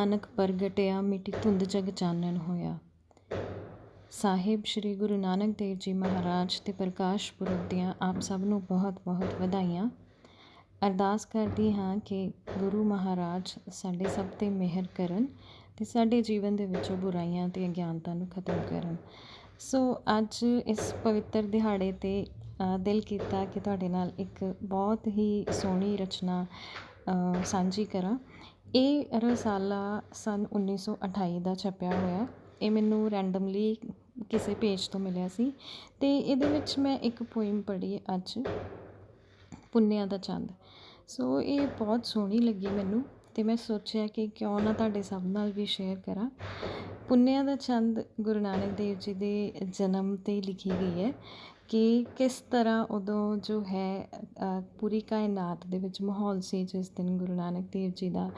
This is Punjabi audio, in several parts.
ਨਾਨਕ ਪ੍ਰਗਟਿਆ ਮਿਟੀ ਧੁੰਦ ਜਗ ਚਾਨਣ ਹੋਇਆ। ਸਾਹਿਬ ਸ੍ਰੀ ਗੁਰੂ ਨਾਨਕ ਦੇਵ ਜੀ ਮਹਾਰਾਜ ਦੇ ਪ੍ਰਕਾਸ਼ ਪੁਰਬ ਦੀਆਂ ਆਪ ਸਭ ਨੂੰ ਬਹੁਤ-ਬਹੁਤ ਵਧਾਈਆਂ। ਅਰਦਾਸ ਕਰਦੀ ਹਾਂ ਕਿ ਗੁਰੂ ਮਹਾਰਾਜ ਸਾਡੇ ਸਭ ਤੇ ਮਿਹਰ ਕਰਨ ਤੇ ਸਾਡੇ ਜੀਵਨ ਦੇ ਵਿੱਚੋਂ ਬੁਰਾਈਆਂ ਤੇ ਅਗਿਆਨਤਾ ਨੂੰ ਖਤਮ ਕਰਨ। ਸੋ ਅੱਜ ਇਸ ਪਵਿੱਤਰ ਦਿਹਾੜੇ ਤੇ ਦਿਲ ਕੀਤਾ ਕਿ ਤੁਹਾਡੇ ਨਾਲ ਇੱਕ ਬਹੁਤ ਹੀ ਸੋਹਣੀ ਰਚਨਾ ਸਾਂਝੀ ਕਰਾਂ। ਇਹ ਰਸਾਲਾ ਸੰਨ ਉੱਨੀ ਸੌ ਅਠਾਈ ਦਾ ਛਪਿਆ ਹੋਇਆ ਇਹ ਮੈਨੂੰ ਰੈਂਡਮਲੀ ਕਿਸੇ ਪੇਜ ਤੋਂ ਮਿਲਿਆ ਸੀ ਅਤੇ ਇਹਦੇ ਵਿੱਚ ਮੈਂ ਇੱਕ ਪੋਇਮ ਪੜ੍ਹੀ ਅੱਜ, ਪੁੰਨਿਆ ਦਾ ਚੰਦ। ਸੋ ਇਹ ਬਹੁਤ ਸੋਹਣੀ ਲੱਗੀ ਮੈਨੂੰ ਅਤੇ ਮੈਂ ਸੋਚਿਆ ਕਿ ਕਿਉਂ ਨਾ ਤੁਹਾਡੇ ਸਭ ਨਾਲ ਵੀ ਸ਼ੇਅਰ ਕਰਾਂ। ਪੁੰਨਿਆ ਦਾ ਚੰਦ ਗੁਰੂ ਨਾਨਕ ਦੇਵ ਜੀ ਦੇ ਜਨਮ ਤੇ ਲਿਖੀ ਗਈ ਹੈ। ਕਿ ਕਿਸ ਤਰ੍ਹਾਂ ਉਦੋਂ ਜੋ ਹੈ ਪੂਰੀ ਕਾਇਨਾਤ ਦੇ ਵਿੱਚ ਮਾਹੌਲ ਸੀ, ਜਿਸ ਦਿਨ ਗੁਰੂ ਨਾਨਕ ਦੇਵ ਜੀ ਦਾ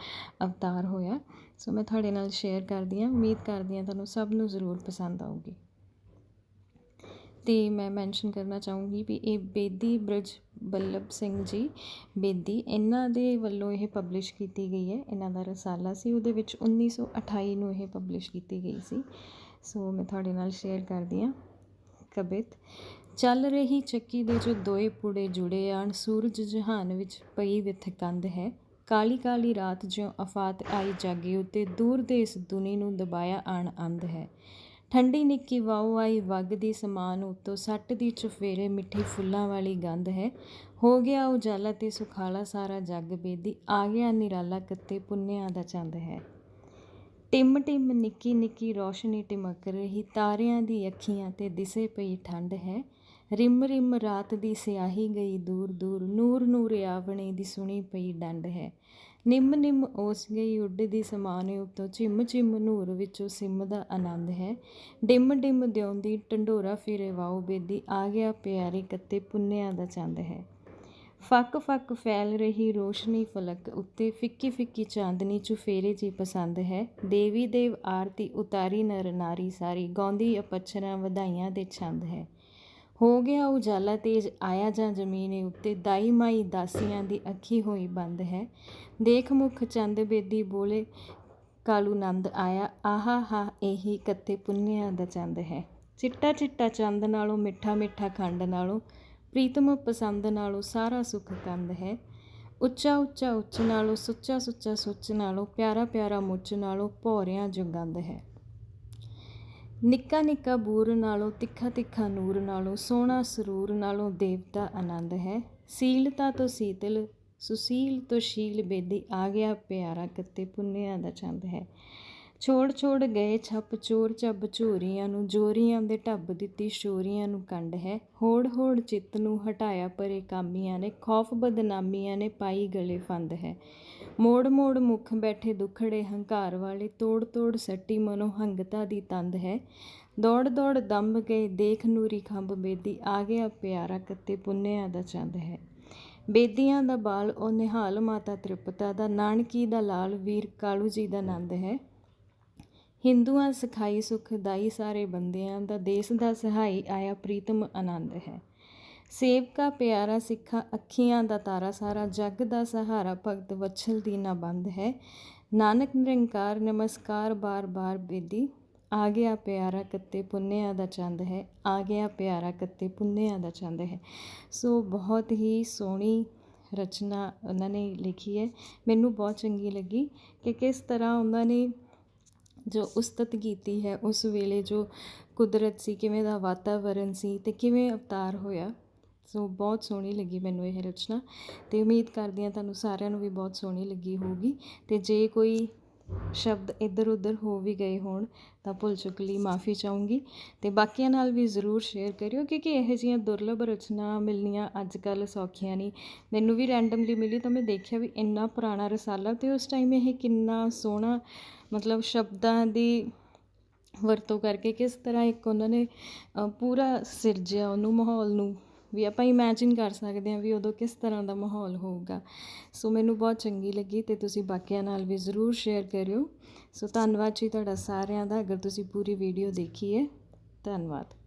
ਅਵਤਾਰ ਹੋਇਆ। ਸੋ ਮੈਂ ਤੁਹਾਡੇ ਨਾਲ ਸ਼ੇਅਰ ਕਰਦੀ ਹਾਂ। ਉਮੀਦ ਕਰਦੀ ਹਾਂ ਤੁਹਾਨੂੰ ਸਭ ਨੂੰ ਜ਼ਰੂਰ ਪਸੰਦ ਆਊਗੀ। ਤੇ ਮੈਂ ਮੈਂਸ਼ਨ ਕਰਨਾ ਚਾਹੂੰਗੀ ਵੀ ਇਹ ਬੇਦੀ ਬ੍ਰਿਜ ਬੱਲਭ ਸਿੰਘ ਜੀ, ਬੇਦੀ ਇਹਨਾਂ ਦੇ ਵੱਲੋਂ ਇਹ ਪਬਲਿਸ਼ ਕੀਤੀ ਗਈ ਹੈ। ਇਹਨਾਂ ਦਾ ਰਸਾਲਾ ਸੀ। ਉਹਦੇ ਵਿੱਚ 1928 ਨੂੰ ਇਹ ਪਬਲਿਸ਼ ਕੀਤੀ ਗਈ ਸੀ। ਸੋ ਮੈਂ ਤੁਹਾਡੇ ਨਾਲ ਸ਼ੇਅਰ ਕਰਦੀ ਹਾਂ। ਕਬਿਤ। ਚੱਲ ਰਹੀ ਚੱਕੀ ਦੇ ਜੋ ਦੋਏ ਪੁੜੇ ਜੁੜੇ ਆਣ, ਸੂਰਜ ਜਹਾਨ ਵਿੱਚ ਪਈ ਵਿਥ ਕੰਧ ਹੈ। ਕਾਲੀ ਕਾਲੀ ਰਾਤ ਜਿਉ ਆਫਾਤ ਆਈ ਜਾਗੇ ਉਤੇ, ਦੂਰ ਦੇ ਇਸ ਦੁਨੀ ਨੂੰ ਦਬਾਇਆ ਆਣ ਅੰਧ ਹੈ। ਠੰਡੀ ਨਿੱਕੀ ਵਾਉ ਆਈ ਵਗਦੀ ਸਮਾਨ ਉਤੋਂ, ਸੱਟ ਦੀ ਚੁਫੇਰੇ ਮਿੱਠੀ ਫੁੱਲਾਂ ਵਾਲੀ ਗੰਧ ਹੈ। ਹੋ ਗਿਆ ਉਜਾਲਾ ਤੇ ਸੁਖਾਲਾ ਸਾਰਾ ਜੱਗ ਬੇਦੀ, ਆ ਗਿਆ ਨਿਰਾਲਾ ਕੱਤੇ ਪੁੰਨਿਆਂ ਦਾ ਚੰਦ ਹੈ। ਟਿਮ ਟਿਮ ਨਿੱਕੀ ਨਿੱਕੀ ਰੋਸ਼ਨੀ ਟਿਮਕ ਰਹੀ, ਤਾਰਿਆਂ ਦੀ ਅੱਖੀਆਂ ਤੇ ਦਿਸੇ ਪਈ ਠੰਡ ਹੈ। ਰਿਮ ਰਿਮ ਰਾਤ ਦੀ ਸਿਆਹੀ ਗਈ ਦੂਰ ਦੂਰ ਨੂਰ ਨੂਰ ਆਵਣੇ ਦੀ ਸੁਣੀ ਪਈ ਡੰਡ ਹੈ। ਨਿੰਮ ਨਿੰਮ ਉਸ ਗਈ ਉੱਡਦੀ ਸਮਾਨ ਉਤੋਂ ਚਿਮ ਚਿਮ ਨੂਰ ਵਿੱਚੋਂ ਸਿਮ ਦਾ ਆਨੰਦ ਹੈ। ਡਿਮ ਡਿਮ ਦਿਉਂਦੀ ਢੰਡੋਰਾ ਫਿਰੇ ਵਾਉ ਬੇਦੀ, ਆ ਗਿਆ ਪਿਆਰੇ ਕੱਤੇ ਪੁੰਨਿਆਂ ਦਾ ਚੰਦ ਹੈ। ਫੱਕ ਫੱਕ ਫੈਲ ਰਹੀ ਰੋਸ਼ਨੀ ਫਲਕ ਉੱਤੇ ਫਿੱਕੀ ਫਿੱਕੀ ਚਾਂਦਨੀ ਚੁਫੇਰੇ ਜੀ ਪਸੰਦ ਹੈ। ਦੇਵੀ ਦੇਵ ਆਰਤੀ ਉਤਾਰੀ ਨਰ ਨਾਰੀ ਸਾਰੀ, ਗਾਉਂਦੀ ਅਪਛਰਾਂ ਵਧਾਈਆਂ ਦੇ ਛੰਦ ਹੈ। ਹੋ ਗਿਆ ਉਜਾਲਾ ਤੇਜ ਆਇਆ ਜਾਂ ਜ਼ਮੀਨ ਉੱਤੇ ਦਾਈ ਮਾਈ ਦਾਸੀਆਂ ਦੀ ਅੱਖੀ ਹੋਈ ਬੰਦ ਹੈ। ਦੇਖ ਮੁਖ ਚੰਦ ਬੇਦੀ ਬੋਲੇ, ਕਾਲੂ ਨੰਦ ਆਇਆ, ਆਹਾ ਹਾ, ਇਹੀ ਕੱਤੇ ਪੁੰਨਿਆਂ ਦਾ ਚੰਦ ਹੈ। ਚਿੱਟਾ ਚਿੱਟਾ ਚੰਦ ਨਾਲੋਂ, ਮਿੱਠਾ ਮਿੱਠਾ ਖੰਡ ਨਾਲੋਂ, ਪ੍ਰੀਤਮ ਪਸੰਦ ਨਾਲੋਂ ਸਾਰਾ ਸੁਖ ਕੰਦ ਹੈ। ਉੱਚਾ ਉੱਚਾ ਉੱਚ ਨਾਲੋਂ, ਸੁੱਚਾ ਸੁੱਚਾ ਸੁੱਚ ਨਾਲੋਂ, ਪਿਆਰਾ ਪਿਆਰਾ ਮੁੱਚ ਨਾਲੋਂ ਭੌਰਿਆਂ ਜੁਗੰਦ ਹੈ। ਨਿੱਕਾ ਨਿੱਕਾ ਬੂਰ ਨਾਲੋਂ, ਤਿੱਖਾ ਤਿੱਖਾ ਨੂਰ ਨਾਲੋਂ, ਸੋਹਣਾ ਸਰੂਰ ਨਾਲੋਂ ਦੇਵਤਾ ਆਨੰਦ ਹੈ। ਸੀਲਤਾ ਤੋਂ ਸੀਤਲ, ਸੁਸੀਲ ਤੋਂ ਸ਼ੀਲ ਬੇਦੀ ਆ ਗਿਆ ਪਿਆਰਾ ਕੱਤੇ ਪੁੰਨਿਆਂ ਦਾ ਚੰਦ ਹੈ। ਛੋੜ ਛੋੜ ਗਏ ਛੱਪ ਚੋਰ ਚੱਬ ਝੋਰੀਆਂ ਨੂੰ, ਜੋਰੀਆਂ ਦੇ ਢੱਬ ਦਿੱਤੀ ਸ਼ੋਰੀਆਂ ਨੂੰ ਕੰਡ ਹੈ। ਹੋੜ ਹੋੜ ਚਿੱਤ ਨੂੰ ਹਟਾਇਆ ਪਰੇ ਕਾਮੀਆਂ ਨੇ, ਖੌਫ ਬਦਨਾਮੀਆਂ ਨੇ ਪਾਈ ਗਲੇ ਫੰਦ ਹੈ। ਮੋੜ ਮੋੜ ਮੁਖ ਬੈਠੇ ਦੁਖੜੇ ਹੰਕਾਰ ਵਾਲੇ, ਤੋੜ ਤੋੜ ਸੱਟੀ ਮਨੋ ਹੰਗਤਾ ਦੀ ਤੰਦ ਹੈ। ਦੌੜ ਦੌੜ ਦੰਬ ਗਏ, ਦੇਖ ਨੂਰੀ ਖੰਭ ਬੇਦੀ, ਆ ਗਿਆ ਪਿਆਰਾ ਕੱਤੇ ਪੁੰਨਿਆਂ ਦਾ ਚੰਦ ਹੈ। ਬੇਦੀਆਂ ਦਾ ਬਾਲ, ਉਹ ਨਿਹਾਲ ਮਾਤਾ ਤ੍ਰਿਪਤਾ ਦਾ, ਨਾਨਕੀ ਦਾ ਲਾਲ ਵੀਰ ਕਾਲੂ ਜੀ ਦਾ ਨੰਦ ਹੈ। ਹਿੰਦੂਆਂ ਸਿਖਾਈ ਸੁਖ ਦਾਈ ਸਾਰੇ ਬੰਦਿਆਂ ਦਾ ਦੇਸ਼ ਦਾ ਸਹਾਈ ਆਇਆ ਪ੍ਰੀਤਮ ਆਨੰਦ ਹੈ। ਸੇਵਕਾ ਪਿਆਰਾ ਸਿੱਖਾ ਅੱਖੀਆਂ ਦਾ ਤਾਰਾ ਸਾਰਾ, ਜੱਗ ਦਾ ਸਹਾਰਾ ਭਗਤ ਵਛਲ ਦੀ ਨਾ ਬੰਦ ਹੈ। ਨਾਨਕ ਨਿਰੰਕਾਰ ਨਮਸਕਾਰ ਬਾਰ-ਬਾਰ ਬੇਦੀ ਆ ਗਿਆ ਪਿਆਰਾ ਕੱਤੇ ਪੁੰਨਿਆਂ ਦਾ ਚੰਦ ਹੈ ਆ ਗਿਆ ਪਿਆਰਾ ਕੱਤੇ ਪੁੰਨਿਆਂ ਦਾ ਚੰਦ ਹੈ। ਸੋ ਬਹੁਤ ਹੀ ਸੋਹਣੀ ਰਚਨਾ ਉਹਨਾਂ ਨੇ ਲਿਖੀ ਹੈ। ਮੈਨੂੰ ਬਹੁਤ ਚੰਗੀ ਲੱਗੀ ਕਿ ਕਿਸ ਤਰ੍ਹਾਂ ਉਹਨਾਂ ਨੇ ਜੋ ਉਸਤਤ ਕੀਤੀ ਹੈ, ਉਸ ਵੇਲੇ ਜੋ ਕੁਦਰਤ ਸੀ, ਕਿਵੇਂ ਦਾ ਵਾਤਾਵਰਨ ਸੀ ਅਤੇ ਕਿਵੇਂ ਅਵਤਾਰ ਹੋਇਆ, ਸੋ ਬਹੁਤ ਸੋਹਣੀ ਲੱਗੀ ਮੈਨੂੰ ਇਹ ਰਚਨਾ ਅਤੇ ਉਮੀਦ ਕਰਦੀ ਹਾਂ ਤੁਹਾਨੂੰ ਸਾਰਿਆਂ ਨੂੰ ਵੀ ਬਹੁਤ ਸੋਹਣੀ ਲੱਗੀ ਹੋਊਗੀ ਅਤੇ ਜੇ ਕੋਈ ਸ਼ਬਦ ਇੱਧਰ ਉੱਧਰ ਹੋ ਵੀ ਗਏ ਹੋਣ, ਤਾਂ ਭੁੱਲ ਚੁੱਕ ਲਈ, ਮਾਫੀ ਚਾਹੂੰਗੀ। ਤੇ ਬਾਕੀਆਂ ਨਾਲ ਵੀ ਜ਼ਰੂਰ ਸ਼ੇਅਰ ਕਰਿਓ, ਕਿਉਂਕਿ ਇਹੋ ਜਿਹੀਆਂ ਦੁਰਲਭ ਰਚਨਾ ਮਿਲਣੀਆਂ ਅੱਜ ਕੱਲ ਸੌਖੀਆਂ ਨਹੀਂ। ਮੈਨੂੰ ਵੀ ਰੈਂਡਮਲੀ ਮਿਲੀ ਤਾਂ ਮੈਂ ਦੇਖਿਆ ਵੀ ਇੰਨਾ ਪੁਰਾਣਾ ਰਸਾਲਾ ਤੇ ਉਸ ਟਾਈਮ ਇਹ ਕਿੰਨਾ ਸੋਹਣਾ, ਮਤਲਬ ਸ਼ਬਦਾਂ ਦੀ ਵਰਤੋਂ ਕਰਕੇ ਕਿਸ ਤਰ੍ਹਾਂ ਇੱਕ ਉਹਨਾਂ ਨੇ ਪੂਰਾ ਸਿਰਜਿਆ ਉਹਨੂੰ, ਮਾਹੌਲ ਨੂੰ। ਵੀ ਆਪਾਂ ਇਮੈਜਿਨ ਕਰ ਸਕਦੇ ਹਾਂ ਵੀ ਉਦੋਂ ਕਿਸ ਤਰ੍ਹਾਂ ਦਾ ਮਾਹੌਲ ਹੋਊਗਾ। ਸੋ ਮੈਨੂੰ ਬਹੁਤ ਚੰਗੀ ਲੱਗੀ ਤੇ ਤੁਸੀਂ ਬਾਕੀਆਂ ਨਾਲ ਵੀ ਜ਼ਰੂਰ ਸ਼ੇਅਰ ਕਰਿਓ। ਸੋ ਧੰਨਵਾਦ ਜੀ ਤੁਹਾਡਾ ਸਾਰਿਆਂ ਦਾ, ਅਗਰ ਤੁਸੀਂ ਪੂਰੀ ਵੀਡੀਓ ਦੇਖੀ ਹੈ। ਧੰਨਵਾਦ।